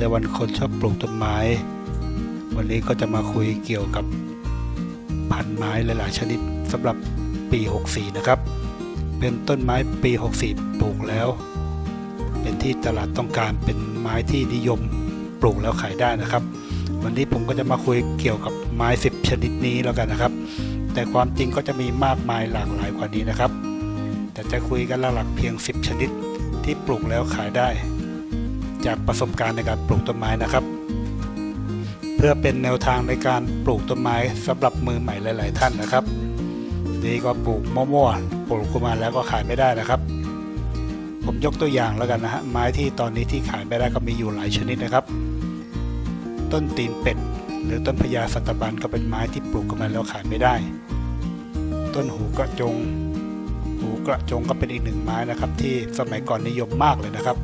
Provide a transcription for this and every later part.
ครับผมนายตะวันคนชอบปลูกต้นไม้ วันนี้ก็จะมาคุยเกี่ยวกับพันธุ์ไม้หลายๆ ชนิดสำหรับปี 64 นะครับ เป็นต้นไม้ปี 64 ปลูกแล้ว เป็นที่ตลาดต้องการเป็นไม้ที่นิยมปลูกแล้วขายได้นะครับ วันนี้ผมก็จะมาคุยเกี่ยวกับไม้ 10 ชนิดนี้แล้วกันนะครับ แต่ความจริงก็จะมีมากมายหลากหลายกว่านี้นะครับ แต่จะคุยกันหลักๆเพียง 10 ชนิดที่ปลูกแล้วขายได้ จากประสบการณ์ในการปลูกต้นไม้นะครับ เพื่อเป็นแนวทางในการปลูกต้นไม้สำหรับมือใหม่หลาย ๆ ท่านนะครับ นี่ก็ปลูกมั่วๆปลูกขึ้นมาแล้วก็ขายไม่ได้นะครับ ผมยกตัวอย่างแล้วกันนะฮะไม้ที่ตอนนี้ที่ขายไม่ได้ก็มีอยู่หลายชนิดนะครับ ต้นตีนเป็ด หรือต้นพญาสัตบันก็เป็นไม้ที่ปลูกกันมาแล้วขายไม่ได้ ต้นหูกระจงหูกระจงก็เป็นอีกหนึ่งไม้นะครับ ที่สมัยก่อนนิยมมากเลยนะครับ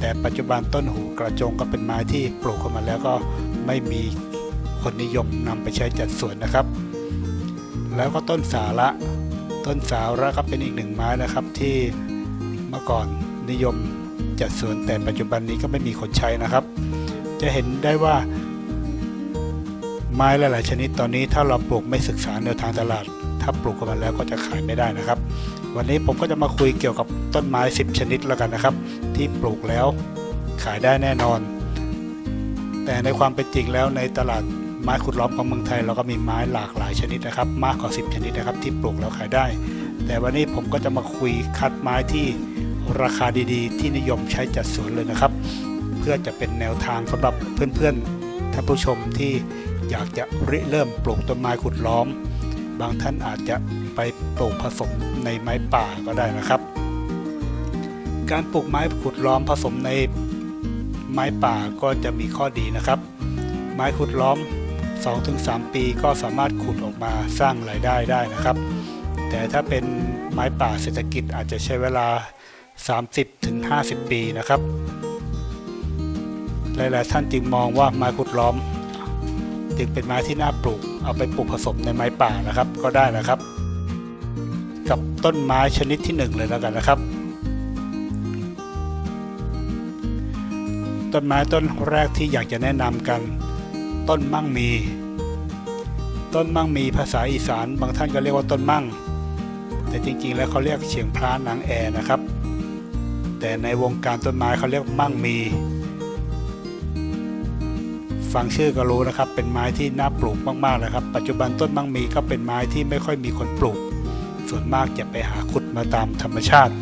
แต่ปัจจุบันต้นหูกระจงก็เป็นไม้ที่ปลูกขึ้นมาแล้วก็ไม่มีคนนิยมนำไปใช้จัดสวนนะครับ แล้วก็ต้นสาระต้นสาระก็เป็นอีกหนึ่งไม้นะครับที่เมื่อก่อนนิยมจัดสวนแต่ปัจจุบันนี้ก็ไม่มีคนใช้นะครับ จะเห็นได้ว่า ไม้หลาย ๆ ชนิดตอนนี้ถ้าเราปลูกไม่ศึกษาแนวทางตลาด ถ้าปลูกกันมาแล้วก็จะขายไม่ได้นะครับ วันนี้ผมก็จะมาคุยเกี่ยวกับต้นไม้ 10 ชนิดแล้วกันนะครับ ที่ปลูกแล้วขายได้แน่นอน แต่ในความเป็นจริงแล้วในตลาดไม้ขุดล้อมของเมืองไทย เราก็มีไม้หลากหลายชนิดนะครับ มากกว่า 10 ชนิดนะครับ ที่ปลูกแล้วขายได้ แต่วันนี้ผมก็จะมาคุยคัดไม้ที่ราคาดีๆ ที่นิยมใช้จัดสวนเลยนะครับ เพื่อจะเป็นแนวทางสำหรับเพื่อนๆท่านผู้ชมที่อยากจะริเริ่มปลูกต้นไม้ขุดล้อม บางท่านอาจจะไปปลูกผสม ในไม้ป่าก็ได้นะครับ การปลูกไม้ขุดล้อมผสมในไม้ป่าก็จะมีข้อดีนะครับ ไม้ขุดล้อม 2-3 ปีก็สามารถขุดออกมาสร้างรายได้ได้นะครับ แต่ถ้าเป็นไม้ป่าเศรษฐกิจอาจจะใช้เวลา 30-50 ปีนะครับ หลายๆท่านจึงมองว่าไม้ขุดล้อม จึงเป็นไม้ที่น่าปลูกเอาไปปลูกผสมในไม้ป่านะครับก็ได้นะครับ กับต้นไม้ชนิดที่หนึ่งเลยแล้วกันนะครับ ต้นไม้ต้นแรกที่อยากจะแนะนำกัน ต้นมั่งมี ต้นมั่งมีภาษาอีสาน บางท่านก็เรียกว่าต้นมั่ง แต่จริงๆ แล้วเขาเรียกเฉียงพลานางแอนะครับ แต่ในวงการต้นไม้เขาเรียกมั่งมีฟังชื่อก็รู้นะครับ เป็นไม้ที่น่าปลูกมากๆนะครับ ปัจจุบันต้นมังมีก็เป็นไม้ที่ไม่ค่อยมีคนปลูก ส่วนมากจะไปหาขุดมาตามธรรมชาติ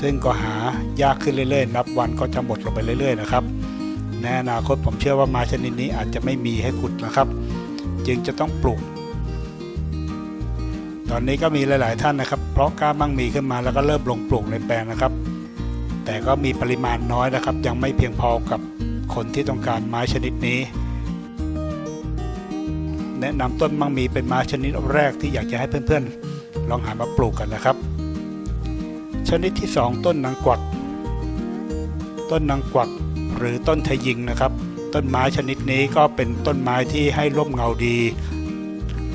ซึ่งก็หายากขึ้นเรื่อยๆ นับวันก็จะหมดลงไปเรื่อยๆนะครับในอนาคตผมเชื่อว่าไม้ชนิดนี้อาจจะไม่มีให้ขุดนะครับ จึงจะต้องปลูก ตอนนี้ก็มีหลาย ๆ ท่านนะครับ เพราะกล้ามั่งมีขึ้นมาแล้วก็เริ่มลงปลูกในแปลงนะครับ แต่ก็มีปริมาณน้อยนะครับ ยังไม่เพียงพอกับคนที่ต้องการไม้ชนิดนี้ แนะนำต้นมังมีเป็นไม้ชนิดแรกที่อยากจะให้เพื่อน ๆ ลองหามาปลูกกันนะครับ ชนิดที่ 2 ต้นนางกวัก ต้นนางกวักหรือต้นทะยิงนะครับ ต้นไม้ชนิดนี้ก็เป็นต้นไม้ที่ให้ร่มเงาดี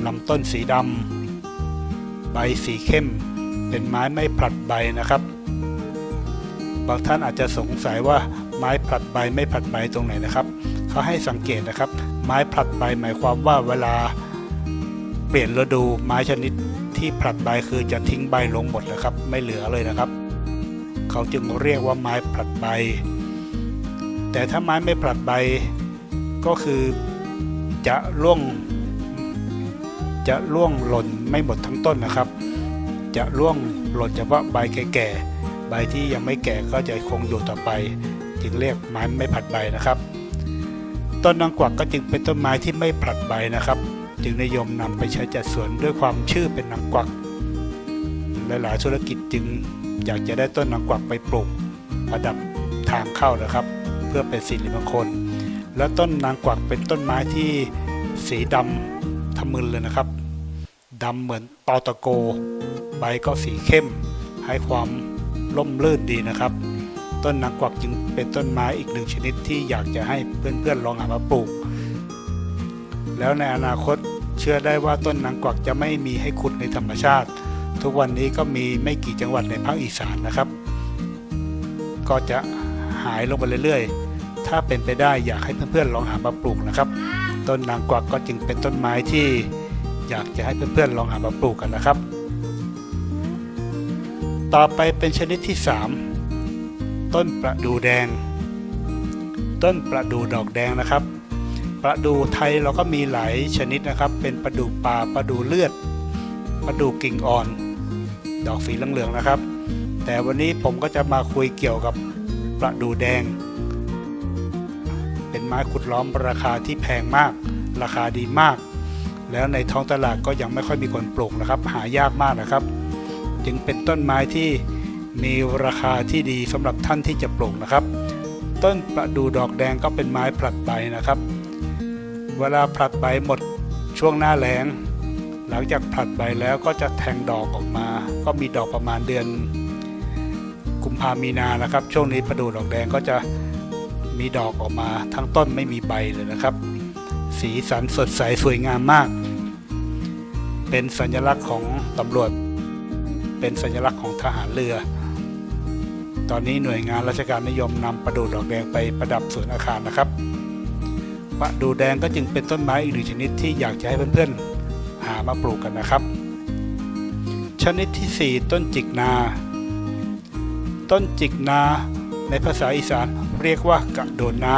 ลำต้นสีดำใบสีเข้ม เป็นไม้ไม่ผลัดใบนะครับ บางท่านอาจจะสงสัยว่าไม้ผลัดใบไม่ผลัดใบตรงไหนนะครับเขาให้สังเกตนะครับ ไม้ผลัดใบหมายความว่าเวลาเปลี่ยนฤดูไม้ชนิด ที่ผลัดใบคือจะทิ้งใบลงหมดเลยครับ ไม่เหลือเลยนะครับ เขาจึงเรียกว่าไม้ผลัดใบ แต่ถ้าไม้ไม่ผลัดใบก็คือจะร่วง จะร่วงหล่นไม่หมดทั้งต้นนะครับ จะร่วงหล่นเฉพาะใบแก่ๆใบที่ยังไม่แก่ก็จะคงอยู่ต่อไป จึงเรียกไม้ไม่ผลัดใบนะครับ ต้นนางกวักก็จึงเป็นต้นไม้ที่ไม่ผลัดใบนะครับ จึงนิยมนำไปใช้จัดสวนด้วยความชื่อเป็นนางกวัก หลายๆธุรกิจจึงอยากจะได้ต้นนางกวักไปปลูกประดับทางเข้านะครับ เพื่อเป็นสิริมงคล และต้นนางกวักเป็นต้นไม้ที่สีดำทะมึนเลยนะครับดำเหมือนตอตะโก ใบก็สีเข้ม ให้ความร่มรื่นดีนะครับ ต้นนางกวักจึงเป็นต้นไม้อีกหนึ่งชนิดที่อยากจะให้เพื่อนๆลองหามาปลูก แล้วในอนาคตเชื่อได้ว่าต้นนางกวักจะไม่มีให้ขุดในธรรมชาติ ทุกวันนี้ก็มีไม่กี่จังหวัดในภาคอีสานนะครับ ก็จะหายลงไปเรื่อยๆ ถ้าเป็นไปได้อยากให้เพื่อนๆลองหามาปลูกนะครับ ต้นนางกวักก็จึงเป็นต้นไม้ที่อยากจะให้เพื่อนๆลองหามาปลูกกันนะครับ ต่อไปเป็นชนิดที่ 3 ต้นประดูแดง ต้นประดูดอกแดงนะครับ ประดูไทยเราก็มีหลายชนิดนะครับ เป็นประดูป่าประดูเลือดประดูกิ่งอ่อน ดอกสีเหลืองๆนะครับ แต่วันนี้ผมก็จะมาคุยเกี่ยวกับประดูแดง เป็นไม้ขุดล้อมราคาที่แพงมาก ราคาดีมาก แล้วในท้องตลาดก็ยังไม่ค่อยมีคนปลูกนะครับ หายากมากนะครับ จึงเป็นต้นไม้ที่มีราคาที่ดีสำหรับท่านที่จะปลูกนะครับ ต้นประดูดอกแดงก็เป็นไม้ผลัดใบนะครับ เวลาผลัดใบหมดช่วงหน้าแล้ง หลังจากผลัดใบแล้วก็จะแทงดอกออกมา ก็มีดอกประมาณเดือน กุมภามีนานะครับ ช่วงนี้ประดูดอกแดงก็จะมีดอกออกมาทั้งต้นไม่มีใบเลยนะครับ สีสันสดใสสวยงามมาก เป็นสัญลักษณ์ของตำรวจ เป็นสัญลักษณ์ของทหารเรือ ตอนนี้หน่วยงานราชการนิยมนำประดูดอกแดงไปประดับสวนอาคารนะครับ ปะดูแดงก็จึงเป็นต้นไม้อีกหนึ่งชนิดที่อยากจะให้เพื่อนๆ หามาปลูกกันนะครับ ชนิดที่ 4 ต้นจิกนา ต้นจิกนา ในภาษาอีสานเรียกว่ากระโดดน้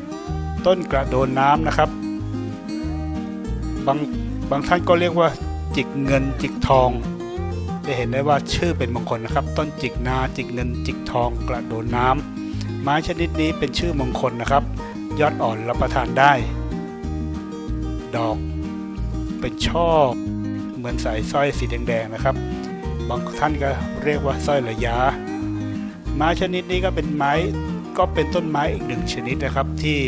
ำต้นกระโดดน้ำนะครับ บางบางท่านก็เรียกว่าจิกเงินจิกทอง จะเห็นได้ว่าชื่อเป็นมงคลนะครับ ต้นจิกนาจิกเงินจิกทองกระโดดน้ำไม้ชนิดนี้เป็นชื่อมงคลนะครับ ยอดอ่อนรับประทานได้ ดอกเป็นช่อเหมือนสายสร้อยสีแดงๆนะครับ บางท่านก็เรียกว่าสร้อยระยะ ไม้ชนิดนี้ก็เป็นไม้ก็เป็นต้นไม้อีกหนึ่งชนิดนะครับ ที่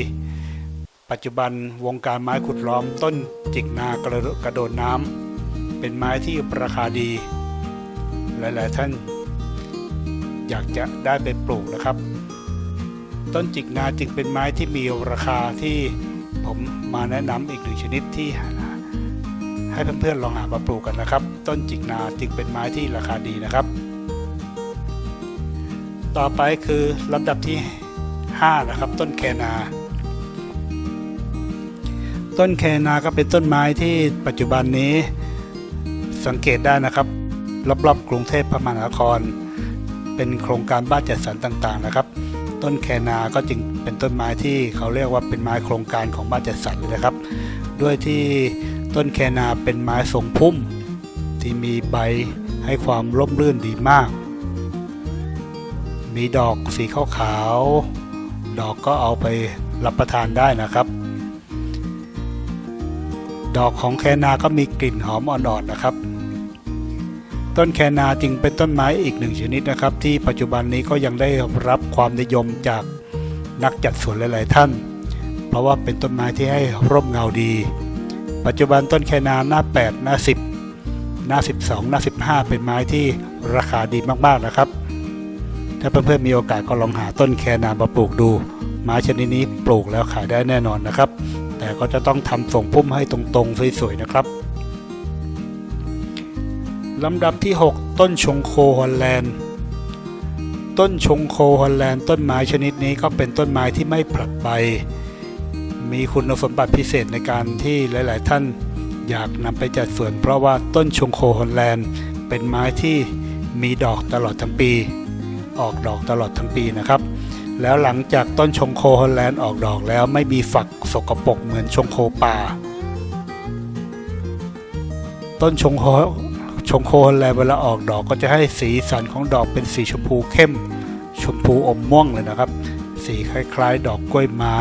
ปัจจุบันวงการไม้ขุดล้อมต้นจิกนากระกระโดดน้ำเป็นไม้ที่ราคาดี หลายๆท่าน อยากจะได้ไปปลูกนะครับ ต้นจิกนาจึงเป็นไม้ที่มีราคาที่ผมมาแนะนำอีกหนึ่งชนิดที่ให้เพื่อนๆลองหามาปลูกกันนะครับ ต้นจิกนาจึงเป็นไม้ที่ราคาดีนะครับ ต่อไปคือลำดับที่ 5 นะครับ ต้นแคนา ต้นแคนาก็เป็นต้นไม้ที่ปัจจุบันนี้สังเกตได้นะครับรอบๆกรุงเทพพระมหานคร เป็นโครงการบ้านจัดสรรต่างๆนะครับ ต้นแคนาก็จึงเป็นต้นไม้ที่เขาเรียกว่าเป็นไม้โครงการของบ้านจัดสรรเลยนะครับ ด้วยที่ต้นแคนาเป็นไม้ทรงพุ่ม ที่มีใบให้ความร่มรื่นดีมาก มีดอกสีขาวๆดอกก็เอาไปรับประทานได้นะครับ ดอกของแคนาก็มีกลิ่นหอมอ่อนๆนะครับ ต้นแคนาจึงเป็นต้นไม้อีกหนึ่งชนิดนะครับ ที่ปัจจุบันนี้ก็ยังได้รับความนิยมจากนักจัดสวนหลาย ๆ ท่าน เพราะว่าเป็นต้นไม้ที่ให้ร่มเงาดี ปัจจุบันต้นแคนาหน้า 8 หน้า 10 หน้า 12 หน้า 15 เป็นไม้ที่ราคาดีมาก ๆ นะครับ ถ้าเพื่อนๆมีโอกาสก็ลองหาต้นแคนามาปลูกดู ไม้ชนิดนี้ปลูกแล้วขายได้แน่นอนนะครับ แต่ก็จะต้องทำส่งพุ่มให้ตรง ๆ สวย ๆ นะครับ ลำดับที่ 6 ต้นชงโคฮอลแลนด์ ต้นชงโคฮอลแลนด์ต้นไม้ชนิดนี้ก็เป็นต้นไม้ที่ไม่ผลัดใบ มีคุณสมบัติพิเศษในการที่หลาย ๆ ท่านอยากนำไปจัดสวน เพราะว่าต้นชงโคฮอลแลนด์เป็นไม้ที่มีดอกตลอดทั้งปี ออกดอกตลอดทั้งปีนะครับ แล้วหลังจากต้นชงโคฮอลแลนด์ออกดอกแล้วไม่มีฝักสกปรกเหมือนชงโคป่า ต้นชงโค ชงโคฮอลแลนด์เวลาออกดอกก็จะให้สีสันของดอกเป็นสีชมพูเข้ม ชมพูอมม่วงเลยนะครับ สีคล้ายๆ ดอกกล้วยไม้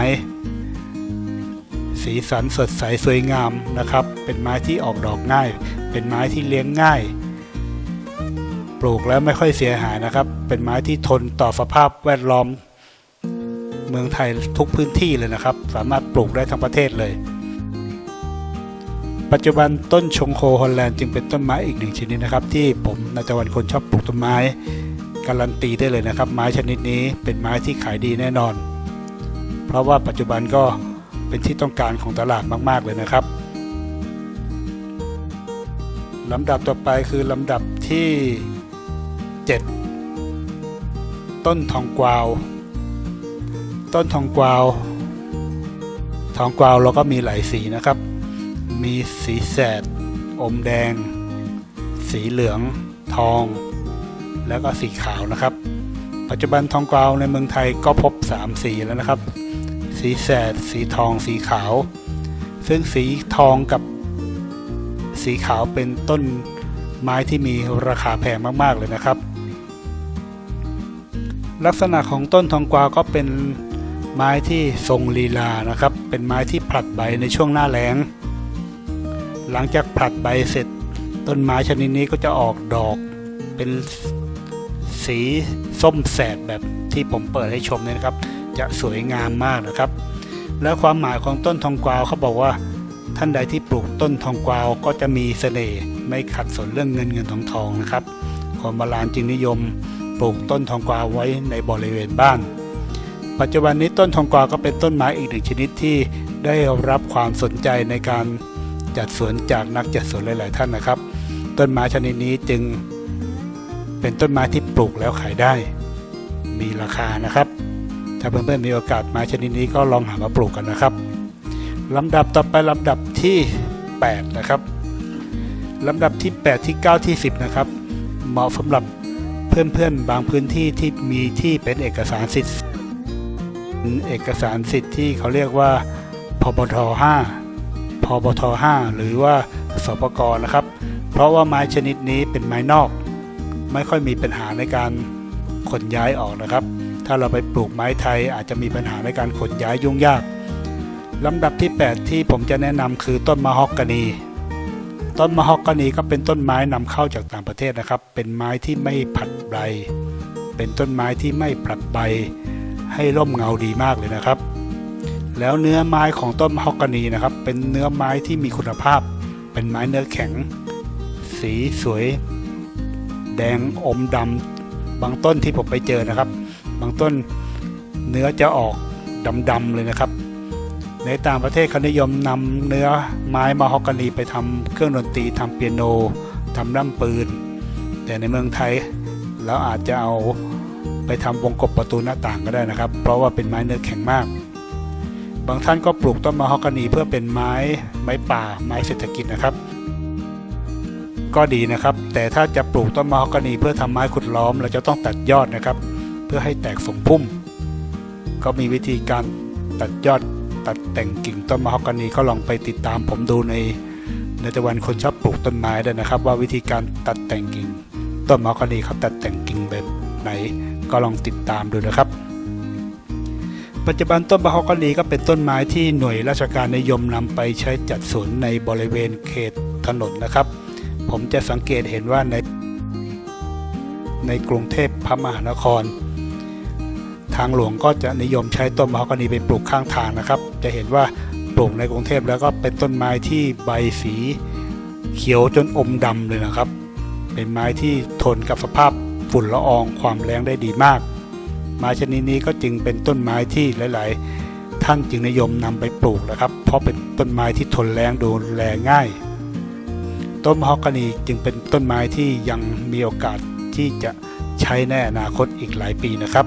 สีสันสดใสสวยงามนะครับ เป็นไม้ที่ออกดอกง่าย เป็นไม้ที่เลี้ยงง่าย ปลูกแล้วไม่ค่อยเสียหายนะครับ เป็นไม้ที่ทนต่อสภาพแวดล้อม เมืองไทยทุกพื้นที่เลยนะครับ สามารถปลูกได้ทั้งประเทศเลย ปัจจุบันต้นชงโคฮอลแลนด์จึงเป็นต้นไม้อีกหนึ่งชนิดนะครับ ที่ผมนายตะวันคนชอบปลูกต้นไม้ การันตีได้เลยนะครับ ไม้ชนิดนี้เป็นไม้ที่ขายดีแน่นอน เพราะว่าปัจจุบันก็เป็นที่ต้องการของตลาดมาก ๆ เลยนะครับลำดับต่อไปคือลำดับที่ 7 ต้นทองกวาว ต้นทองกวาว ทองกวาวเราก็มีหลายสีนะครับ มีสีแสด อมแดง สีเหลือง ทอง แล้วก็สีขาวนะครับ ปัจจุบันทองกวาวในเมืองไทยก็พบ 3 สีแล้วนะครับ สีแสด สีทอง สีขาว ซึ่งสีทองกับสีขาวเป็นต้นไม้ที่มีราคาแพงมาก ๆ เลยนะครับ ลักษณะของต้นทองกวาวก็เป็นไม้ที่ทรงลีลานะครับ เป็นไม้ที่ผลัดใบในช่วงหน้าแล้ง หลังจากผลัดใบเสร็จ ต้นไม้ชนิดนี้ก็จะออกดอกเป็นสีส้มแสดแบบที่ผมเปิดให้ชมเนี่ยนะครับ จะสวยงามมากนะครับ แล้วความหมายของต้นทองกวาวเขาบอกว่า ท่านใดที่ปลูกต้นทองกวาวก็จะมีเสน่ห์ไม่ขัดสนเรื่องเงินเงินทองทองนะครับคนโบราณจึงนิยมปลูกต้นทองกวาวไว้ในบริเวณบ้าน ปัจจุบันนี้ต้นทองกวาวก็เป็นต้นไม้อีกหนึ่งชนิดที่ได้รับความสนใจในการ จัดสวนจากนักจัดสวนหลาย ๆ ท่านนะครับ ต้นไม้ชนิดนี้จึงเป็นต้นไม้ที่ปลูกแล้วขายได้ มีราคานะครับ ถ้าเพื่อน ๆ มีโอกาสไม้ชนิดนี้ก็ลองหามาปลูกกันนะครับลำดับต่อไปลำดับที่ 8 นะครับลำดับที่ 8 ที่ 9 ที่ 10 นะครับ เหมาะสำหรับเพื่อน ๆ บางพื้นที่ที่มีที่เป็นเอกสารสิทธิ์เอกสารสิทธิ์ที่เขาเรียกว่าพบท5 พบท5หรือว่าสปกนะครับ เพราะว่าไม้ชนิดนี้เป็นไม้นอก ไม่ค่อยมีปัญหาในการขนย้ายออกนะครับ ถ้าเราไปปลูกไม้ไทยอาจจะมีปัญหาในการขนย้ายยุ่งยากลำดับที่ 8 ที่ผมจะแนะนำคือต้นมะฮอกกานีต้นมะฮอกกานีก็เป็นต้นไม้นำเข้าจากต่างประเทศนะครับ เป็นไม้ที่ไม่ผลัดใบ เป็นต้นไม้ที่ไม่ผลัดใบ ให้ร่มเงาดีมากเลยนะครับ แล้วเนื้อไม้ของต้นมะฮอกกานีนะครับ เป็นเนื้อไม้ที่มีคุณภาพ เป็นไม้เนื้อแข็ง สีสวย แดงอมดำบางต้นที่ผมไปเจอนะครับ บางต้นเนื้อจะออกดำๆเลยนะครับ ในต่างประเทศเขานิยมนำเนื้อไม้มาฮอกกานีไปทำเครื่องดนตรีทำเปียโนทำล่ำปืน แต่ในเมืองไทยเราอาจจะเอาไปทำวงกบประตูหน้าต่างก็ได้นะครับ เพราะว่าเป็นไม้เนื้อแข็งมาก บางท่านก็ปลูกต้นมาฮอกกานีเพื่อเป็นไม้ไม้ป่าไม้เศรษฐกิจนะครับ ก็ดีนะครับ แต่ถ้าจะปลูกต้นมาฮอกกานีเพื่อทำไม้ขุดล้อมเราจะต้องตัดยอดนะครับ เพื่อให้แตกสมพุ่ม ก็มีวิธีการตัดยอดตัดแต่งกิ่งต้นมะฮอกกานีก็ลองไปติดตามผมดูในในตะวันคนชอบปลูกต้นไม้ได้วยนะครับ ว่าวิธีการตัดแต่งกิ่ง ต้นมะฮอกกานีเขาตัดแต่งกิ่งแบบไหน ก็ลองติดตามดูนะครับ ปัจจุบันต้นมะฮอกกานีก็เป็นต้นไม้ที่หน่วยราชการนิยมนำไปใช้จัดสวนในบริเวณเขตถนนนะครับ ผมจะสังเกตเห็นว่าใน ในกรุงเทพพระมหานคร ทางหลวงก็จะนิยมใช้ต้นมะฮอกกานีไปปลูกข้างทางนะครับ จะเห็นว่าปลูกในกรุงเทพแล้วก็เป็นต้นไม้ที่ใบสีเขียวจนอมดำเลยนะครับ เป็นไม้ที่ทนกับสภาพฝุ่นละอองความแรงได้ดีมาก ไม้ชนิดนี้ก็จึงเป็นต้นไม้ที่หลาย ๆ ท่านจึงนิยมนำไปปลูกนะครับ เพราะเป็นต้นไม้ที่ทนแรงดูแลง่าย ต้นมะฮอกกานีจึงเป็นต้นไม้ที่ยังมีโอกาสที่จะใช้ในอนาคตอีกหลายปีนะครับ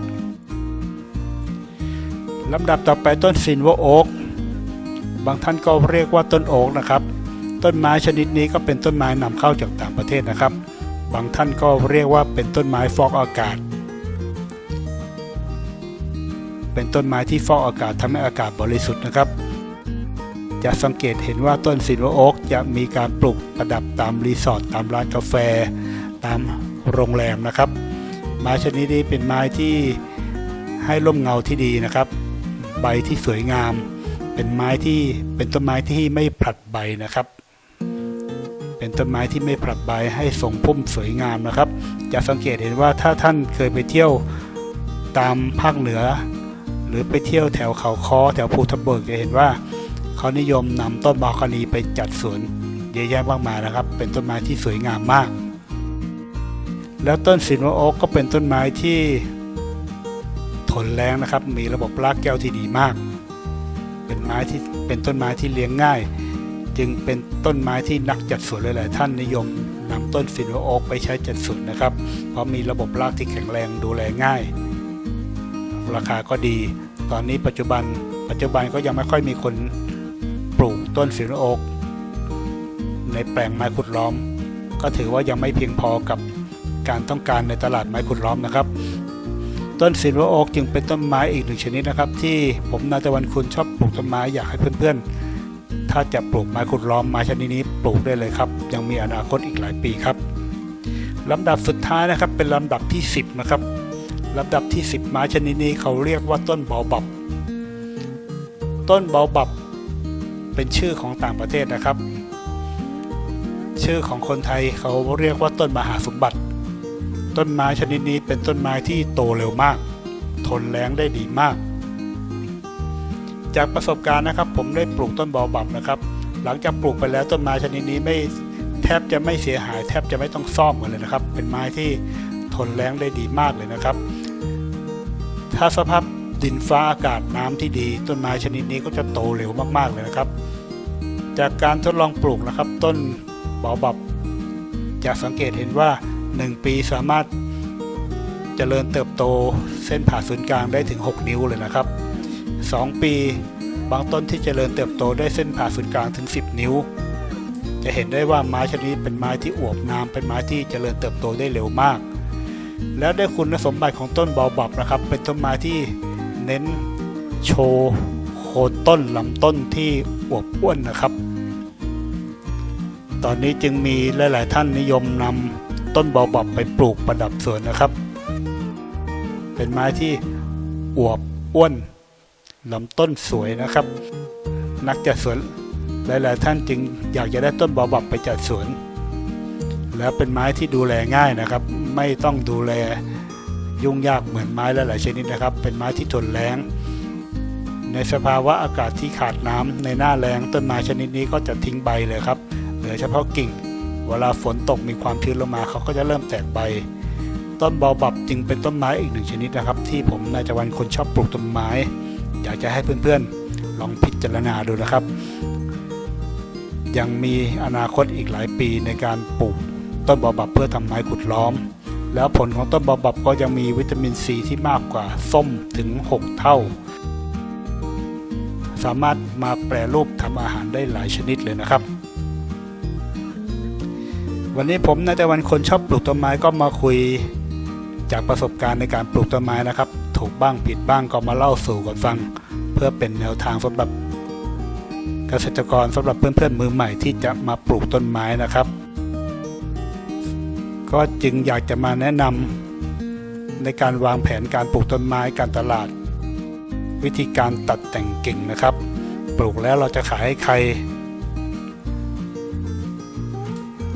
ลำดับต่อไปต้นซินวโอ๊กบางท่านก็เรียกว่าต้นโอ๊กนะครับ ต้นไม้ชนิดนี้ก็เป็นต้นไม้นำเข้าจากต่างประเทศนะครับ บางท่านก็เรียกว่าเป็นต้นไม้ฟอกอากาศ เป็นต้นไม้ที่ฟอกอากาศทำให้อากาศบริสุทธิ์นะครับ จะสังเกตเห็นว่าต้นซินเวอร์โอ๊กจะมีการปลูกประดับตามรีสอร์ทตามร้านกาแฟ ตามโรงแรมนะครับ ไม้ชนิดนี้เป็นไม้ที่ให้ร่มเงาที่ดีนะครับ ใบที่สวยงาม เป็นไม้ที่เป็นต้นไม้ที่ไม่ผลัดใบนะครับเป็นต้นไม้ที่ไม่ผลัดใบให้ส่งพุ่มสวยงามนะครับ จะสังเกตเห็นว่าถ้าท่านเคยไปเที่ยวตามภาคเหนือ หรือไปเที่ยวแถวเขาคอแถวภูทับเบิกจะเห็นว่าเขานิยมนำต้นบาคานีไปจัดสวนเยอะแยะมากมายนะครับ เป็นต้นไม้ที่สวยงามมาก แล้วต้นสินวโอ๊กก็เป็นต้นไม้ที่ทนแรงนะครับ มีระบบรากแก้วที่ดีมาก เป็นไม้ที่เป็นต้นไม้ที่เลี้ยงง่าย จึงเป็นต้นไม้ที่นักจัดสวนหลาย ๆ ท่านนิยมนำต้นสินวโอ๊กไปใช้จัดสวนนะครับ เพราะมีระบบรากที่แข็งแรงดูแลง่าย ราคาก็ดี ตอนนี้ปัจจุบัน ปัจจุบันก็ยังไม่ค่อยมีคนปลูกต้นสิงโอกในแปลงไม้ขุดล้อม ก็ถือว่ายังไม่เพียงพอกับการต้องการในตลาดไม้ขุดล้อมนะครับ ต้นซิลเวอร์โอกจึงเป็นต้นไม้อีกหนึ่งชนิดนะครับ ที่ผมนาตะวันคุณชอบปลูกต้นไม้อยากให้เพื่อนๆ ถ้าจะปลูกไม้ขุดล้อมไม้ชนิดนี้ปลูกได้เลยครับ ยังมีอนาคตอีกหลายปีครับลำดับสุดท้ายนะครับเป็นลำดับที่ 10 นะครับ ลำดับที่ 10 ไม้ชนิดนี้เขาเรียกว่าต้นบอบับ ต้นบอบับ เป็นชื่อของต่างประเทศนะครับ ชื่อของคนไทยเขาเรียกว่าต้นมหาสมบัติ ต้นไม้ชนิดนี้เป็นต้นไม้ที่โตเร็วมาก ทนแรงได้ดีมาก จากประสบการณ์นะครับ ผมได้ปลูกต้นบอบับนะครับ หลังจากปลูกไปแล้วต้นไม้ชนิดนี้ไม่แทบจะไม่เสียหาย แทบจะไม่ต้องซ่อมกันเลยนะครับ เป็นไม้ที่ทนแรงได้ดีมากเลยนะครับ ถ้าสภาพดินฟ้าอากาศน้ำที่ดี ต้นไม้ชนิดนี้ก็จะโตเร็วมากๆเลยนะครับ จากการทดลองปลูกนะครับ ต้นบอบับจะสังเกตเห็นว่า 1 ปีสามารถเจริญเติบโตเส้นผ่าศูนย์กลางได้ถึง 6 นิ้วเลยนะครับ 2 ปีบางต้นที่เจริญเติบโตได้เส้นผ่าศูนย์กลางถึง 10 นิ้ว จะเห็นได้ว่าไม้ชนิดนี้เป็นไม้ที่อวบน้ำเป็นไม้ที่เจริญเติบโตได้เร็วมาก แล้วได้คุณสมบัติของต้นบอบับนะครับ เป็นต้นไม้ที่เน้นโชว์โคนต้นลำต้นที่อวบอ้วนนะครับ ตอนนี้จึงมีหลาย ๆ ท่านนิยมนำต้นบอบับไปปลูกประดับสวนนะครับ เป็นไม้ที่อวบอ้วนลำต้นสวยนะครับ นักจัดสวนหลาย ๆ ท่านจึงอยากจะได้ต้นบอบับไปจัดสวน แล้วเป็นไม้ที่ดูแลง่ายนะครับ ไม่ต้องดูแลยุ่งยากเหมือนไม้หลายๆชนิดนะครับ เป็นไม้ที่ทนแล้ง ในสภาวะอากาศที่ขาดน้ำในหน้าแล้งต้นไม้ชนิดนี้ก็จะทิ้งใบเลยครับเหลือเฉพาะกิ่ง เวลาฝนตกมีความชื้นลงมาเขาก็จะเริ่มแตกใบ ต้นบอบับจึงเป็นต้นไม้อีกหนึ่งชนิดนะครับ ที่ผมนายจวันคนชอบปลูกต้นไม้ อยากจะให้เพื่อนๆ ลองพิจารณาดูนะครับ ยังมีอนาคตอีกหลายปีในการปลูก ต้นบอบับเพื่อทำไม้ขุดล้อม แล้วผลของต้นบอบับก็ยังมีวิตามินซีที่มากกว่าส้มถึง 6 เท่า สามารถมาแปรรูปทำอาหารได้หลายชนิดเลยนะครับ วันนี้ผมนายแต่วันคนชอบปลูกต้นไม้ก็มาคุยจากประสบการณ์ในการปลูกต้นไม้นะครับ ถูกบ้างผิดบ้างก็มาเล่าสู่กันฟัง เพื่อเป็นแนวทางสำหรับเกษตรกรสำหรับเพื่อนๆมือใหม่ที่จะมาปลูกต้นไม้นะครับ ก็จึงอยากจะมาแนะนำในการวางแผนการปลูกต้นไม้การตลาด วิธีการตัดแต่งกิ่งนะครับ ปลูกแล้วเราจะขายให้ใคร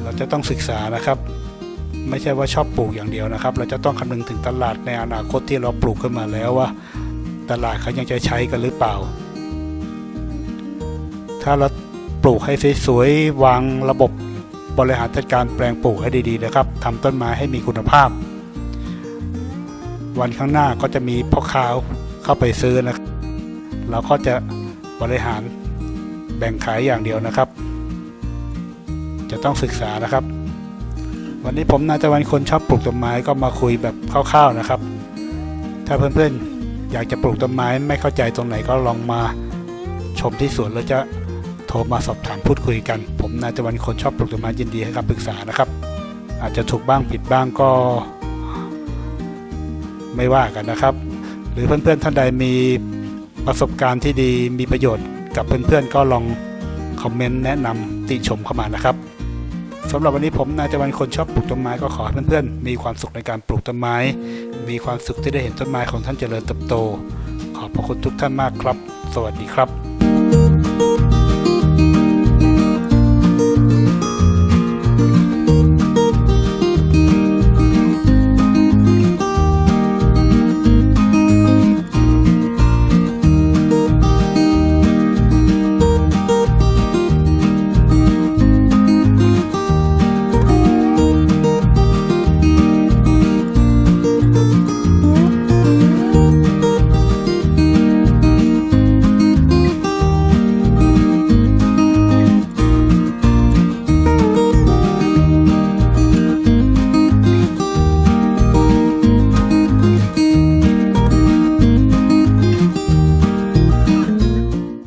เราจะต้องศึกษานะครับ ไม่ใช่ว่าชอบปลูกอย่างเดียวนะครับ เราจะต้องคำนึงถึงตลาดในอนาคตที่เราปลูกขึ้นมาแล้วว่า ตลาดเขายังจะใช้กันหรือเปล่า ถ้าเราปลูกให้สวยๆวางระบบ บริหารจัดการแปลงปลูกให้ดีๆนะครับทำต้นไม้ให้มีคุณภาพ วันข้างหน้าก็จะมีพ่อค้าเข้าไปซื้อนะครับเราก็จะบริหารแบ่งขายอย่างเดียวนะครับ จะต้องศึกษานะครับ วันนี้ผมนายตะวันคนชอบปลูกต้นไม้ก็มาคุยแบบคร่าวๆนะครับ ถ้าเพื่อนๆอยากจะปลูกต้นไม้ไม่เข้าใจตรงไหนก็ลองมาชมที่สวนแล้วจะ โทรมาสอบถามพูดคุยกัน ผมนายตะวันคนชอบปลูกต้นไม้ยินดีให้คำปรึกษานะครับ อาจจะถูกบ้างผิดบ้างก็ ไม่ว่ากันนะครับ หรือเพื่อนๆท่านใดมีประสบการณ์ที่ดีมีประโยชน์กับเพื่อนๆก็ลองคอมเมนต์แนะนำติชมเข้ามานะครับสำหรับวันนี้ผมนายตะวันคนชอบปลูกต้นไม้ก็ขอให้เพื่อนๆมีความสุขในการปลูกต้นไม้ มีความสุขที่ได้เห็นต้นไม้ของท่านเจริญเติบโต ขอบพระคุณทุกท่านมากครับ สวัสดีครับ